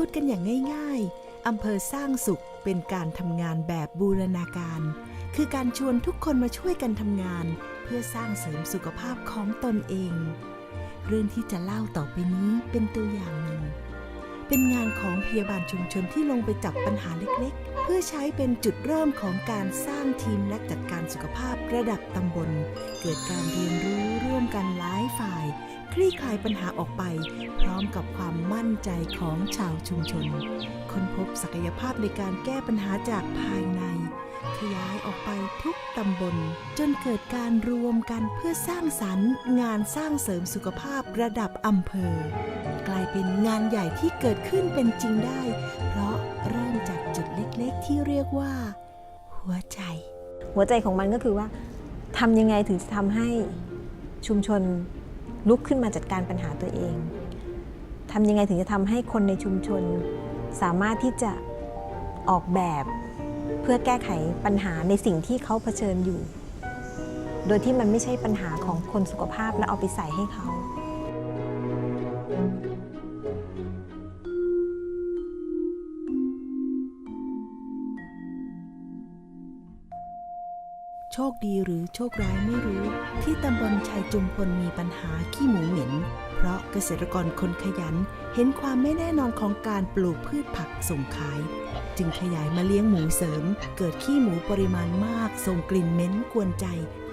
พูดกันอย่างง่ายๆ อำเภอสร้างสุขเป็นการทำงานแบบบูรณาการ คือการชวนทุกคนมาช่วยกันทำงาน เพื่อสร้างเสริมสุขภาพของตนเอง เรื่องที่จะเล่าต่อไปนี้เป็นตัวอย่างหนึ่ง เป็นงานของพยาบาลชุมชนที่ลงไปจับปัญหาเล็กๆ เพื่อใช้เป็นจุดเริ่มของการสร้างทีมนักจัดการสุขภาพระดับตำบล เกิดการเรียนรู้ร่วมกันหลายฝ่าย คลี่คลายปัญหาออกไป พร้อมกับความมั่นใจของชาวชุมชน ค้นพบศักยภาพในการแก้ปัญหาจากภายใน ขยายออกไปทุกตำบล จนเกิดการรวมกันเพื่อสร้างสรรค์ งานสร้างเสริมสุขภาพระดับอำเภอ เป็นงานใหญ่ที่เกิดขึ้นเป็นจริงได้ เพราะเริ่มจากจุดเล็กๆ ที่เรียกว่า หัวใจ หัวใจของมันก็คือว่าทำยังไงถึงจะทำให้ชุมชนลุกขึ้นมาจัดการปัญหาตัวเองทำยังไงถึงจะทำให้คนในชุมชน สามารถที่จะออกแบบเพื่อแก้ไขปัญหาในสิ่งที่เขาเผชิญอยู่ โดยที่มันไม่ใช่ปัญหาของคนสุขภาพแล้วเอาไปใส่ให้เขา โชคดีหรือโชคร้ายไม่รู้ ที่ตำบลชัยจุมพลมีปัญหาขี้หมูเหม็น เพราะเกษตรกรคนขยันเห็นความไม่แน่นอนของการปลูกพืชผักส่งขาย จึงขยายมาเลี้ยงหมูเสริม เกิดขี้หมูปริมาณมากส่งกลิ่นเหม็นกวนใจ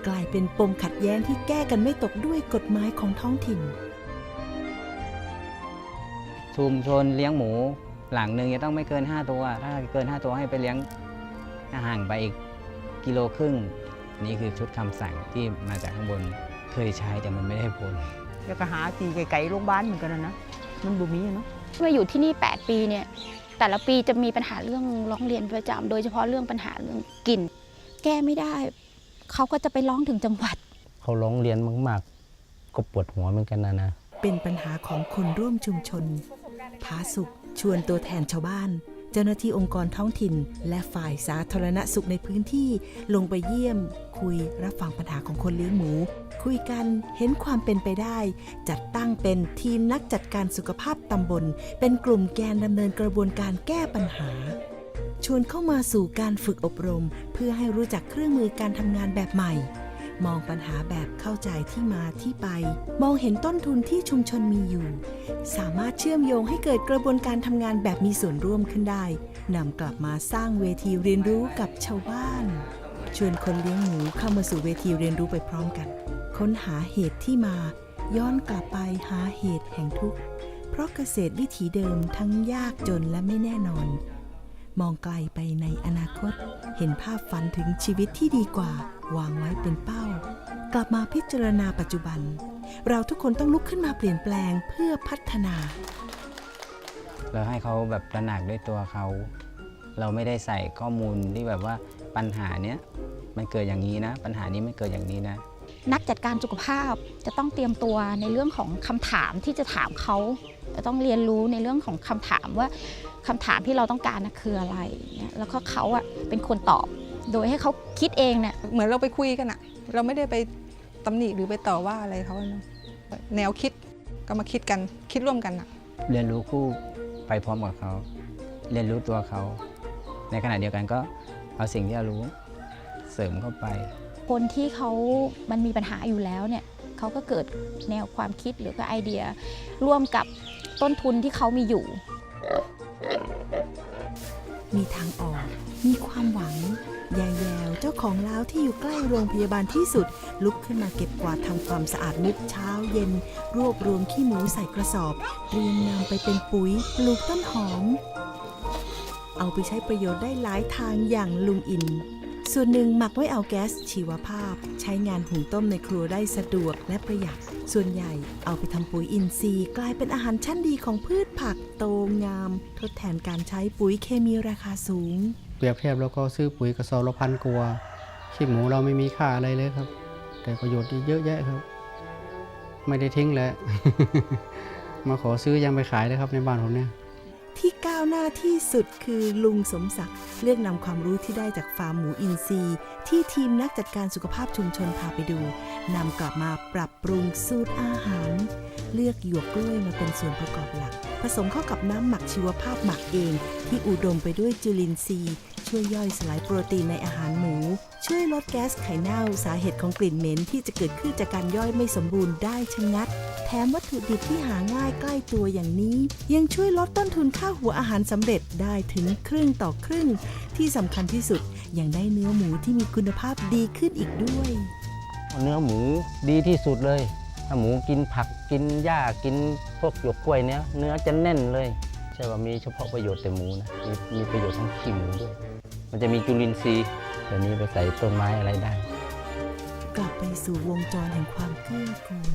กลายเป็นปมขัดแย้งที่แก้กันไม่ตกด้วยกฎหมายของท้องถิ่น ชุมชนเลี้ยงหมูหลังหนึ่งจะต้องไม่เกิน 5 ตัว ถ้าเกิน 5 ตัวให้ไปเลี้ยงห่างไปอีกกิโลครึ่ง นี่คือชุดคำสั่งที่มาจากข้างบนเคยใช้แต่มันไม่ได้ผล แล้วก็หาตีไกลๆโรงพยาบาลเหมือนกันนะนะมันบ่มีอะเนาะมาอยู่ที่นี่ 8 ปีเนี่ยแต่ละปีจะมีปัญหาเรื่องร้องเรียนประจำโดยเฉพาะเรื่องปัญหาเรื่องกลิ่น แก้ไม่ได้ เขาก็จะไปร้องถึงจังหวัด เขาร้องเรียนมากๆ ก็ปวดหัวเหมือนกันนะนะ เป็นปัญหาของคนร่วมชุมชนผาสุขชวนตัวแทนชาวบ้าน เจ้าหน้าที่องค์กรท้องถิ่น และฝ่ายสาธารณสุขในพื้นที่ลงไปเยี่ยม คุยรับฟังปัญหาของคนเลี้ยงหมู คุยกันเห็นความเป็นไปได้ จัดตั้งเป็นทีมนักจัดการสุขภาพตำบล เป็นกลุ่มแกนดำเนินกระบวนการแก้ปัญหา ชวนเข้ามาสู่การฝึกอบรม เพื่อให้รู้จักเครื่องมือการทำงานแบบใหม่ มองปัญหาแบบเข้าใจที่มาที่ไป มองเห็นต้นทุนที่ชุมชนมีอยู่ สามารถเชื่อมโยงให้เกิดกระบวนการทำงานแบบมีส่วนร่วมขึ้นได้นำกลับมาสร้างเวทีเรียนรู้กับชาวบ้าน ชวนคนเลี้ยงหมูเข้ามาสู่เวทีเรียนรู้ไปพร้อมกัน ค้นหาเหตุที่มา ย้อนกลับไปหาเหตุแห่งทุกข์เพราะเกษตรวิถีเดิมทั้งยากจนและไม่แน่นอน มองไกลไปในอนาคต เห็นภาพฝันถึงชีวิตที่ดีกว่า วางไว้เป็นเป้า กลับมาพิจารณาปัจจุบัน เราทุกคนต้องลุกขึ้นมาเปลี่ยนแปลงเพื่อพัฒนา เราให้เขาแบบตระหนักด้วยตัวเขา เราไม่ได้ใส่ข้อมูลที่แบบว่าปัญหาเนี้ยมันเกิดอย่างนี้นะ ปัญหานี้มันเกิดอย่างนี้นะ นักจัดการสุขภาพจะต้องเตรียมตัวในเรื่องของคำถามที่จะถามเขาจะต้องเรียนรู้ในเรื่องของคำถามว่าคำถามที่เราต้องการนะคืออะไรเนี่ยแล้วก็เขาอะเป็นคนตอบ โดยให้เขาคิดเองเนี่ยเหมือนเราไปคุยกันอะเราไม่ได้ไปตำหนิหรือไปต่อว่าอะไรเขาแนวคิดก็มาคิดกันคิดร่วมกันอะเรียนรู้คู่ไปพร้อมกับเขา เรียนรู้ตัวเขา ในขณะเดียวกันก็เอาสิ่งที่เรารู้เสริมเข้าไป คนที่เขามันมีปัญหาอยู่แล้วเนี่ยเขาก็เกิดแนวความคิดหรือก็ไอเดียร่วมกับต้นทุนที่เขามีอยู่ มีทางออก มีความหวัง ยายแยว เจ้าของล้าวที่อยู่ใกล้โรงพยาบาลที่สุด ลุกขึ้นมาเก็บกวาดทำความสะอาดมุกเช้าเย็น รวบรวมขี้หมูใส่กระสอบเตรียมนำไปเป็นปุ๋ยปลูกต้นหอม เอาไปใช้ประโยชน์ได้หลายทางอย่างลุงอิน ส่วนหนึ่งหมักไว้เอาแก๊สชีวภาพ ใช้งานหุงต้มในครัวได้สะดวกและประหยัด ส่วนใหญ่เอาไปทำปุ๋ยอินทรีย์ กลายเป็นอาหารชั้นดีของพืชผักโตงาม ทดแทนการใช้ปุ๋ยเคมีราคาสูง เปรียบเทียบแล้วก็ซื้อปุ๋ยกระสอบละพันกว่าขี้หมูเราไม่มีค่าอะไรเลยครับ แต่ประโยชน์อีกเยอะแยะครับ ไม่ได้ทิ้งแหละมาขอซื้อยังไปขายเลยครับในบ้านผมเนี่ย ที่ก้าวหน้าที่สุดคือลุงสมศักดิ์เลือกนำความรู้ที่ได้จากฟาร์มหมูอินทรีย์ ที่ทีมนักจัดการสุขภาพชุมชนพาไปดูนำกลับมาปรับปรุงสูตรอาหาร เลือกหยวกกล้วยมาเป็นส่วนประกอบหลัก ผสมเข้ากับน้ำหมักชีวภาพหมักเอง ที่อุดมไปด้วยจุลินทรีย์ ช่วยย่อยสลายโปรตีนในอาหารหมู ช่วยลดแก๊สไข่เน่าสาเหตุของกลิ่นเหม็นที่จะเกิดขึ้นจากการย่อยไม่สมบูรณ์ได้ชะงัด แถมวัตถุดิบที่หาง่ายใกล้ตัวอย่างนี้ ยังช่วยลดต้นทุนค่าหัวอาหารสำเร็จได้ถึงครึ่งต่อครึ่ง ที่สำคัญที่สุดยังได้เนื้อหมูที่มีคุณภาพดีขึ้นอีกด้วย เนื้อหมูดีที่สุดเลย ถ้าหมูกินผักกินหญ้ากินพวกหยวกกล้วยเนี้ยเนื้อจะแน่นเลย ใช่ว่ามีเฉพาะประโยชน์แต่หมูนะมีมีประโยชน์ทั้งขี้หมูด้วย มันจะมีจุลินทรีย์ตัวนี้ไปใส่ต้นไม้อะไรได้ กลับไปสู่วงจรแห่งความเกื้อกูล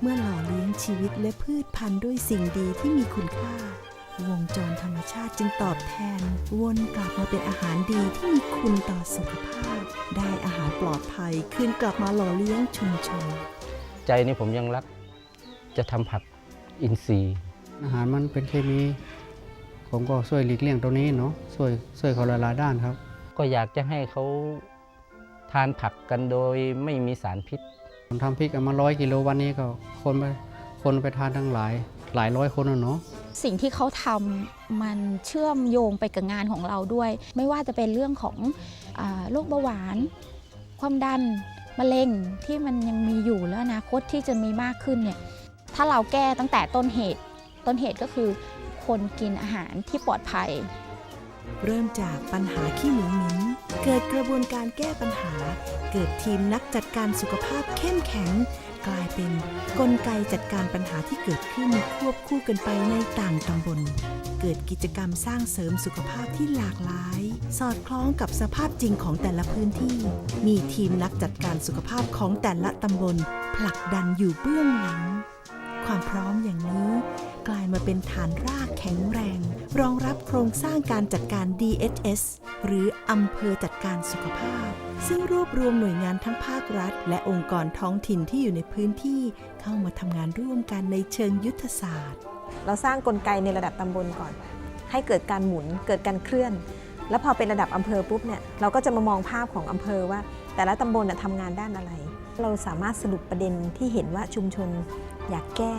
เมื่อหล่อเลี้ยงชีวิตและพืชพันธุ์ด้วยสิ่งดีที่มีคุณค่า วงจรธรรมชาติจึงตอบแทน วนกลับมาเป็นอาหารดีที่มีคุณต่อสุขภาพ ได้อาหารปลอดภัยคืนกลับมาหล่อเลี้ยงชุมชน ใจนี่ผมยังรักจะทำผักอินทรีย์ อาหารมันเป็นเคมี ผมก็ช่วยหลีกเลี่ยงตรงนี้เนาะช่วยช่วยเขาหลายๆด้านครับ ก็อยากจะให้เขาทานผักกันโดยไม่มีสารพิษ ผมทำพริกเอามาร้อยกิโลวันนี้ก็คนไปคนไปทานทั้งหลาย หลายร้อยคนอะเนาะ สิ่งที่เขาทำมันเชื่อมโยงไปกับงานของเราด้วย ไม่ว่าจะเป็นเรื่องของอาโรคเบาหวาน ความดันมะเร็งที่มันยังมีอยู่และอนาคตที่จะมีมากขึ้นเนี่ยถ้าเราแก้ตั้งแต่ต้นเหตุ ต้นเหตุก็คือคนกินอาหารที่ปลอดภัย เริ่มจากปัญหาขี้หมูหมินเกิดกระบวนการแก้ปัญหา เกิดทีมนักจัดการสุขภาพเข้มแข็ง กลายเป็นกลไกจัดการปัญหาที่เกิดขึ้นควบคู่กันไปในต่างตำบล เกิดกิจกรรมสร้างเสริมสุขภาพที่หลากหลาย สอดคล้องกับสภาพจริงของแต่ละพื้นที่ มีทีมนักจัดการสุขภาพของแต่ละตำบลผลักดันอยู่เบื้องหลัง ความพร้อมอย่างนี้ กลายมาเป็นฐานรากแข็งแรง รองรับโครงสร้างการจัดการ DHS หรืออำเภอจัดการสุขภาพ ซึ่งรวบรวมหน่วยงานทั้งภาครัฐ และองค์กรท้องถิ่นที่อยู่ในพื้นที่ เข้ามาทำงานร่วมกันในเชิงยุทธศาสตร์ เราสร้างกลไกในระดับตำบลก่อน ให้เกิดการหมุนเกิดการเคลื่อน แล้วพอเป็นระดับอำเภอปุ๊บเนี่ยเราก็จะมามองภาพของอำเภอว่า แต่ละตำบลทำงานด้านอะไร เราสามารถสรุปประเด็นที่เห็นว่าชุมชนอยากแก้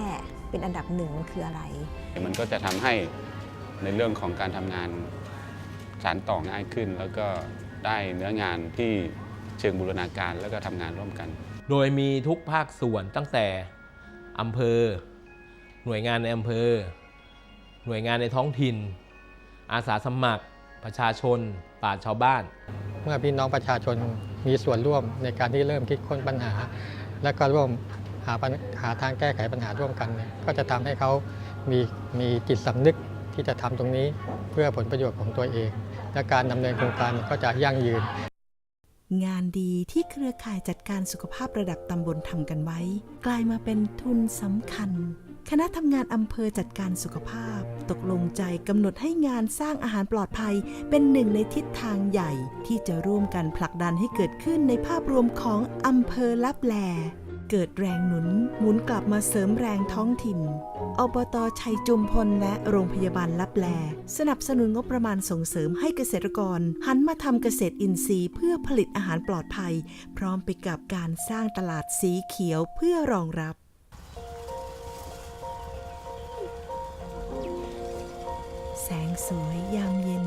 เป็นอันดับหนึ่งคืออะไร มันก็จะทำให้ในเรื่องของการทำงานสารต่อง่ายขึ้น แล้วก็ได้เนื้องานที่เชิงบูรณาการแล้วก็ทำงานร่วมกัน โดยมีทุกภาคส่วนตั้งแต่อำเภอ หน่วยงานในอำเภอ หน่วยงานในท้องถิ่น อาสาสมัคร ประชาชนปราชญ์ชาวบ้าน เมื่อพี่น้องประชาชน มีส่วนร่วมในการที่เริ่มคิดค้นปัญหา และก็ร่วมหาปัญหาทางแก้ไขปัญหาร่วมกันเนี่ยก็จะทำให้เขามีมีจิตสำนึกที่จะทำตรงนี้เพื่อผลประโยชน์ของตัวเอง และการดำเนินโครงการก็จะยั่งยืน งานดีที่เครือข่ายจัดการสุขภาพระดับตำบลทำกันไว้ กลายมาเป็นทุนสำคัญ คณะทำงานอำเภอจัดการสุขภาพ ตกลงใจกำหนดให้งานสร้างอาหารปลอดภัย เป็นหนึ่งในทิศทางใหญ่ ที่จะร่วมกันผลักดันให้เกิดขึ้นในภาพรวมของอำเภอลับแลเกิดแรงหนุนหมุนกลับมาเสริมแรงท้องถิ่น อบตชัยจุมพลและโรงพยาบาลลับแล สนับสนุนงบประมาณส่งเสริมให้เกษตรกร หันมาทำเกษตรอินทรีย์เพื่อผลิตอาหารปลอดภัย พร้อมไปกับการสร้างตลาดสีเขียวเพื่อรองรับ แสงสวยยามเย็น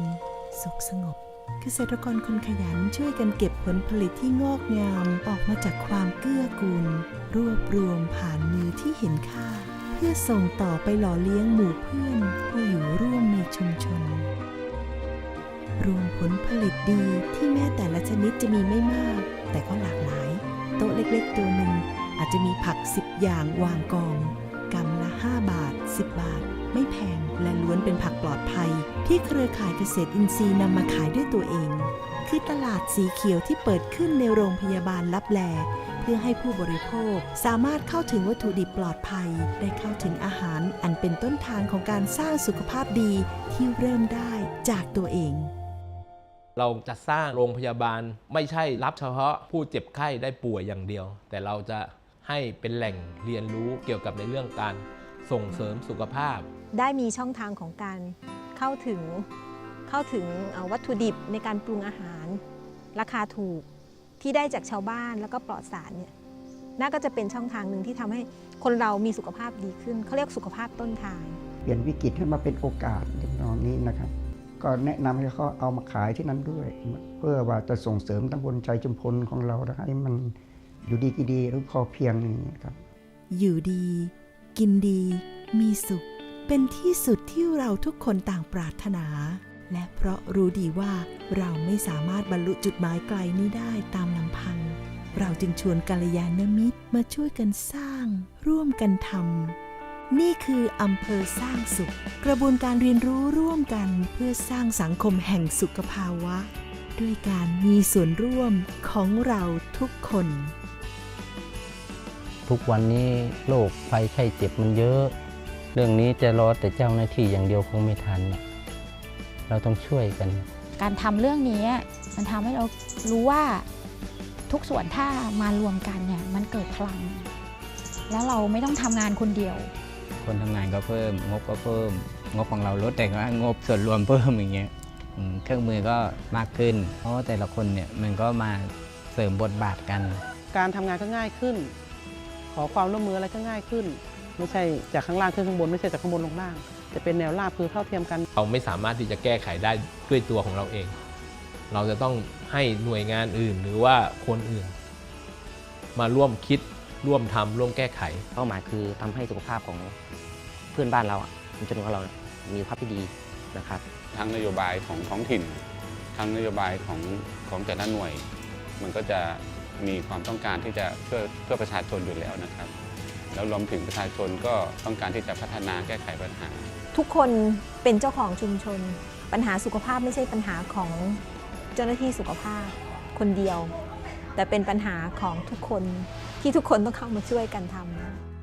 สุขสงบ เกษตรกรคนขยันช่วยกันเก็บผลผลิตที่งอกงามออกมาจากความเกื้อกูล รวบรวมผ่านมือที่เห็นค่า เพื่อส่งต่อไปหล่อเลี้ยงหมู่เพื่อนผู้อยู่ร่วมในชุมชน รวมผลผลิตดีที่แม้แต่ละชนิดจะมีไม่มาก แต่ก็หลากหลาย โต๊ะเล็กๆ ตัวหนึ่งอาจจะมีผัก 10 อย่างวางกองกำละ 5 บาท 10 บาท ไม่แพงและล้วนเป็นผักปลอดภัย ที่เครือข่ายเกษตรอินทรีย์นำมาขายด้วยตัวเอง คือตลาดสีเขียวที่เปิดขึ้นในโรงพยาบาลลับแล เพื่อให้ผู้บริโภคสามารถเข้าถึงวัตถุดิบปลอดภัย ได้เข้าถึงอาหารอันเป็นต้นทางของการสร้างสุขภาพดีที่เริ่มได้จากตัวเองเราจะสร้างโรงพยาบาลไม่ใช่รับเฉพาะผู้เจ็บไข้ได้ป่วยอย่างเดียว แต่เราจะให้เป็นแหล่งเรียนรู้เกี่ยวกับในเรื่องการส่งเสริมสุขภาพ ได้มีช่องทางของการเข้าถึงเข้าถึงเอ่อวัตถุดิบในการปรุงอาหาร ราคาถูกที่ได้จากชาวบ้านแล้วก็ปลอดสารเนี่ยน่าก็จะเป็นช่องทางหนึ่งที่ทำให้คนเรามีสุขภาพดีขึ้นเขาเรียกสุขภาพต้นทาง เปลี่ยนวิกฤตให้มาเป็นโอกาสในตอนนี้นะครับ ก็แนะนำให้เขาเอามาขายที่นั้นด้วย เพื่อว่าจะส่งเสริมตำบลชัยจุมพลของเรานะครับให้มันอยู่ดีกินดีหรือพอเพียงอย่างนี้ครับ อยู่ดี กินดี มีสุข เป็นที่สุดที่เราทุกคนต่างปรารถนา และเพราะรู้ดีว่าเราไม่สามารถบรรลุจุดหมายไกลนี้ได้ตามลำพัง เราจึงชวนกัลยาณมิตรมาช่วยกันสร้าง ร่วมกันทำนี่คืออำเภอสร้างสุข กระบวนการเรียนรู้ร่วมกันเพื่อสร้างสังคมแห่งสุขภาวะ ด้วยการมีส่วนร่วมของเราทุกคนทุกวันนี้โรคภัยไข้เจ็บมันเยอะ เรื่องนี้จะรอแต่เจ้าหน้าที่อย่างเดียวคงไม่ทันน่ะเราต้องช่วยกัน การทำเรื่องนี้มันทำให้เรารู้ว่าทุกส่วนถ้ามารวมกันเนี่ยมันเกิดพลัง แล้วเราไม่ต้องทำงานคนเดียว คนทำงานก็เพิ่มงบก็เพิ่ม งบของเราลดแต่ว่างบส่วนรวมเพิ่มอย่างเงี้ยอืมเครื่องมือก็มากขึ้น เพราะว่าแต่ละคนเนี่ยมันก็มาเสริมบทบาทกัน การทำงานก็ง่ายขึ้น ขอความร่วมมืออะไรก็ง่ายขึ้น ไม่ใช่จากข้างล่างขึ้นข้างบนไม่ใช่จากข้างบนลงล่าง จะเป็นแนวราบคือเท่าเทียมกัน เราไม่สามารถที่จะแก้ไขได้ด้วยตัวของเราเอง เราจะต้องให้หน่วยงานอื่นหรือว่าคนอื่น มาร่วมคิดร่วมทำร่วมแก้ไข เป้าหมายคือทำให้สุขภาพของเพื่อนบ้านเราอะชุมชนของเราเนี่ยมีสุขภาพที่ดีนะครับ ทั้งนโยบายของท้องถิ่น ทั้งนโยบายของของแต่ละหน่วย มันก็จะมีความต้องการที่จะเพื่อเพื่อประชาชนอยู่แล้วนะครับ แล้วรวมถึงประชาชนก็ต้องการที่จะพัฒนาแก้ไขปัญหา ทุกคนเป็นเจ้าของชุมชน ปัญหาสุขภาพไม่ใช่ปัญหาของเจ้าหน้าที่สุขภาพคนเดียว แต่เป็นปัญหาของทุกคนที่ทุกคนต้องเข้ามาช่วยกันทำ